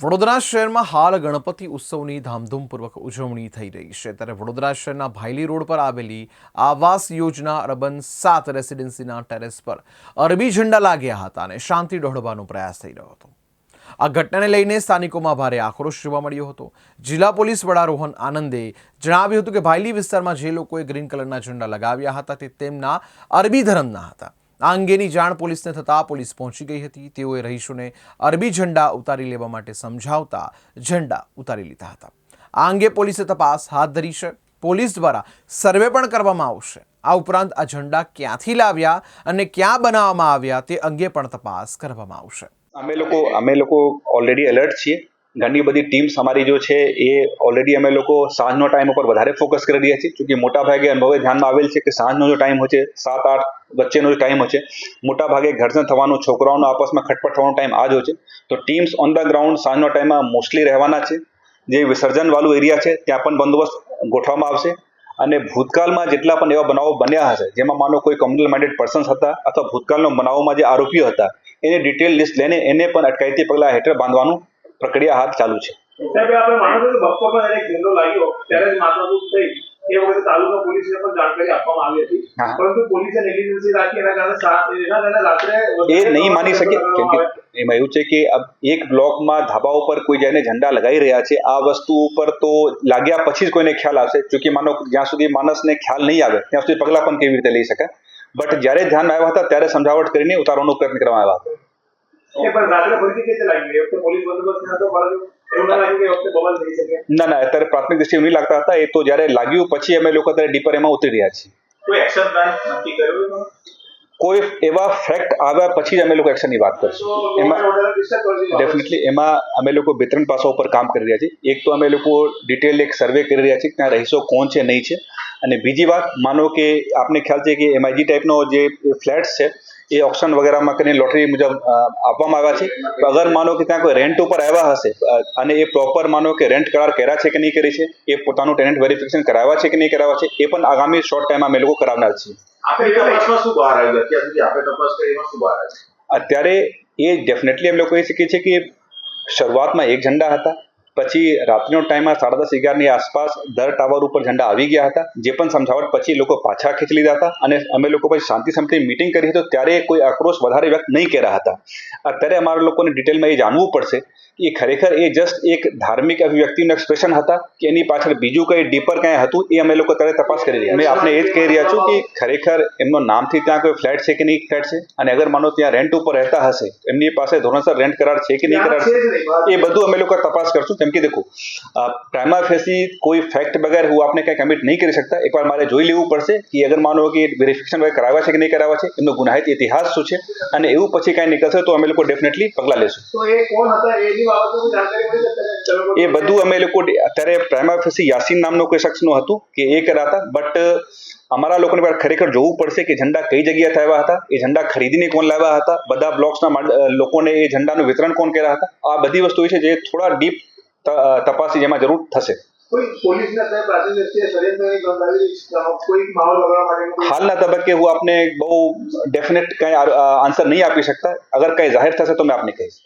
વડોદરા શહેરમાં હાલ ગણપતિ ઉત્સવની ધામધૂમપૂર્વક ઉજવણી થઈ રહી છે. ત્યારે વડોદરા શહેરના ભાયલી રોડ પર આવેલી આવાસ યોજના અર્બન સાત રેસિડેન્સીના ટેરેસ પર અરબી ઝંડા લાગ્યા હતા અને શાંતિ દોહડવાનો પ્રયાસ થઈ રહ્યો હતો. આ ઘટનાને લઈને સ્થાનિકોમાં ભારે આક્રોશ જોવા મળ્યો હતો. જિલ્લા પોલીસ વડા રોહન આનંદે જણાવ્યું હતું કે ભાયલી વિસ્તારમાં જે લોકોએ ગ્રીન કલરના ઝંડા લગાવ્યા હતા તે તેમના અરબી ધર્મના હતા. આ અંગેની જાણ પોલીસને થતાં પોલીસ પહોંચી ગઈ હતી. તેઓએ રહીશોને અરબી ઝંડા ઉતારી લેવા માટે સમજાવતા ઝંડા ઉતારી લીધા હતા. આ અંગે પોલીસે તપાસ હાથ ધરી છે. પોલીસ દ્વારા સર્વે પણ કરવામાં આવશે. આ ઉપરાંત આ ઝંડા ક્યાંથી લાવ્યા અને ક્યાં બનાવવામાં આવ્યા તે અંગે પણ તપાસ કરવામાં આવશે. અમે લોકો અમે લોકો ઓલરેડી એલર્ટ છીએ. ઘણી બધી ટીમ્સ અમારી જો છે, એ ઓલરેડી અમે લોકો સાંજનો ટાઈમ ઉપર વધારે ફોકસ કરી રહ્યા છીએ. çünકે મોટા ભાગે અનુભવે ધ્યાનમાં આવેલ છે કે સાંજનો જો ટાઈમ હોય છે, સાત, આઠ વચ્ચેનો જે ટાઈમ હોય છે, મોટા ભાગે ઘર્ષણ થવાનો, છોકરાઓનો આપસમાં ખટપટ થવાનો ટાઈમ આ જ હોય છે. તો ટીમ્સ ઓન ધ ગ્રાઉન્ડ સાંજનો ટાઈમમાં મોસ્ટલી રહેવાના છે. જે વિસર્જનવાળું એરિયા છે, ત્યાં પણ બંદોબસ્ત ગોઠવવામાં આવશે. અને ભૂતકાળમાં જેટલા પણ એવા બનાવો બન્યા હશે, જેમાં માનો કોઈ કમ્યુનલ માઇન્ડેડ પર્સન્સ હતા અથવા ભૂતકાળના બનાવોમાં જે આરોપીઓ હતા, એની ડિટેલ લિસ્ટ લઈને એને પણ અટકાયતી પગલાં હેઠળ બાંધવાનું પ્રક્રિયા હાથ ચાલુ છે. સાહેબ આપણે માનો કે બપોરમાં એક ઝંડો લાગ્યો ત્યારે જ માથાકૂટ થઈ. એ વખતે તાલુકા પોલીસને પણ જાણકારી આપવામાં આવી હતી. પરંતુ પોલીસે નેગ્લિજન્સી રાખી એના કારણે એના કારણે રાત્રે એ નહીં માની શકે કેમ કે એમાં એવું છે કે એક બ્લોકમાં ધાબા ઉપર કોઈ જઈને ઝંડા લગાવી રહ્યા છે આ વસ્તુ ઉપર તો લાગ્યા પછી જ કોઈને ખ્યાલ આવશે. ચોકે માનો જ્યાં સુધી માણસને ખ્યાલ નહીં આવે ત્યાં સુધી પગલાં પણ કેવી રીતે લઈ શકાય? બટ જ્યારે ધ્યાન આવ્યા હતા ત્યારે સમજાવટ કરીને ઉતારવાનો પ્રયત્ન કરવામાં આવ્યા હતા. ના ના અત્યારે પ્રાથમિક દ્રષ્ટિએ નહીં લાગતા હતા. એ તો જ્યારે લાગ્યું પછી અમે લોકો અત્યારે ડીપર એમાં ઉતરી રહ્યા છીએ. કોઈ એવા ફેક્ટ આવ્યા પછી જ અમે લોકો એક્શનની વાત કરીશું. એમાં ડેફિનેટલી એમાં અમે લોકો બે ત્રણ ઉપર પર કામ કરી રહ્યા છીએ. એક તો અમે લોકો ડિટેલ એક સર્વે કરી રહ્યા છીએ ત્યાં રહીશો કોણ છે નહીં છે. અને બીજી વાત માનો કે આપને ખ્યાલ છે કે એમઆઈજી ટાઈપનો જે ફ્લેટ્સ છે એ ઓપ્શન વગેરેમાં કરીને લોટરી મુજબ આપવામાં આવ્યા છે. તો અગર માનો કે ત્યાં કોઈ રેન્ટ ઉપર આવ્યા હશે અને એ પ્રોપર માનો કે રેન્ટ કરાર કર્યા છે કે નહીં કરી છે એ પોતાનું ટેનન્ટ વેરિફિકેશન કરાવ્યા છે કે નહીં કરાવ્યા છે એ પણ આગામી શોર્ટ ટાઈમમાં અમે લોકો કરાવનાર છીએ. અત્યાર એ ડેફિનેટલી અમે લોકો કહી શકીએ છીએ કે શરૂઆતમાં એક ઝંડા હતા પછી રાત્રિનો ટાઈમમાં સાડા દસ અગિયારની આસપાસ દર ટાવર ઉપર ઝંડા આવી ગયા હતા, જે પણ સમજાવટ પછી લોકો પાછા ખેંચી લીધા હતા અને અમે લોકો પછી શાંતિ સમિતિ મિટિંગ કરી તો ત્યારે કોઈ આક્રોશ વધારે વ્યક્ત નહીં કર્યા હતા. અત્યારે અમારા લોકોને ડિટેલમાં એ જાણવું પડશે કે ખરેખર એ જસ્ટ એક ધાર્મિક અભિવ્યક્તિનું એક્સપ્રેશન હતા કે એની પાછળ બીજું કંઈ ડીપર કંઈ હતું, એ અમે લોકો ત્યારે તપાસ કરી રહ્યા. મેં આપણે એ જ કહી રહ્યા છું કે ખરેખર એમનો નામથી ત્યાં કોઈ ફ્લેટ છે કે નહીં ફ્લેટ છે? અને અગર માનો ત્યાં રેન્ટ ઉપર રહેતા હશે, એમની પાસે ધોરણસર રેન્ટ કરાર છે કે નહીં કરાર. એ બધું અમે લોકો તપાસ કરશું. કેમ કે દેખો પ્રાઇમા ફેસી કોઈ ફેક્ટ વગર હું આપને કંઈ કમિટ નહીં કરી શકતા એકવાર મારે જોઈ લેવું પડશે કે અગર માનો કે વેરિફિકેશન વગર કરાવ્યા છે કે નહીં કરાવ્યા છે એમનો ગુનાહિત ઇતિહાસ શું છે અને એવું પછી કાંઈ નીકળશે તો અમે લોકો ડેફિનેટલી પગલાં લેશું. એ બધું અમે લોકો અત્યારે પ્રાઇમા ફેસી યાસીન નામનો કોઈ શખ્સનું હતું કે એ કર્યા હતા બટ અમારા લોકોને પણ ખરેખર જોવું પડશે કે ઝંડા કઈ જગ્યાએ આવ્યા હતા એ ઝંડા ખરીદીને કોણ લાવ્યા હતા બધા બ્લોક્સના લોકોને એ ઝંડાનું વિતરણ કોણ કર્યા હતા આ બધી વસ્તુ છે જે થોડા ડીપ તપાસી જેમાં જરૂર થશે. કોઈ પોલીસના સાહેબ પ્રાથમિક દ્રષ્ટિએ ષડયંત્રની ગંધ આવી અ, કોઈ માહોલ વગાડવા માટે કોઈ હાલના તબક્કે હું આપને બહુ ડેફિનેટ કંઈ આન્સર નહીં આપી શકતા. અગર કંઈ જાહેર થશે તો મેં આપને કહીશ.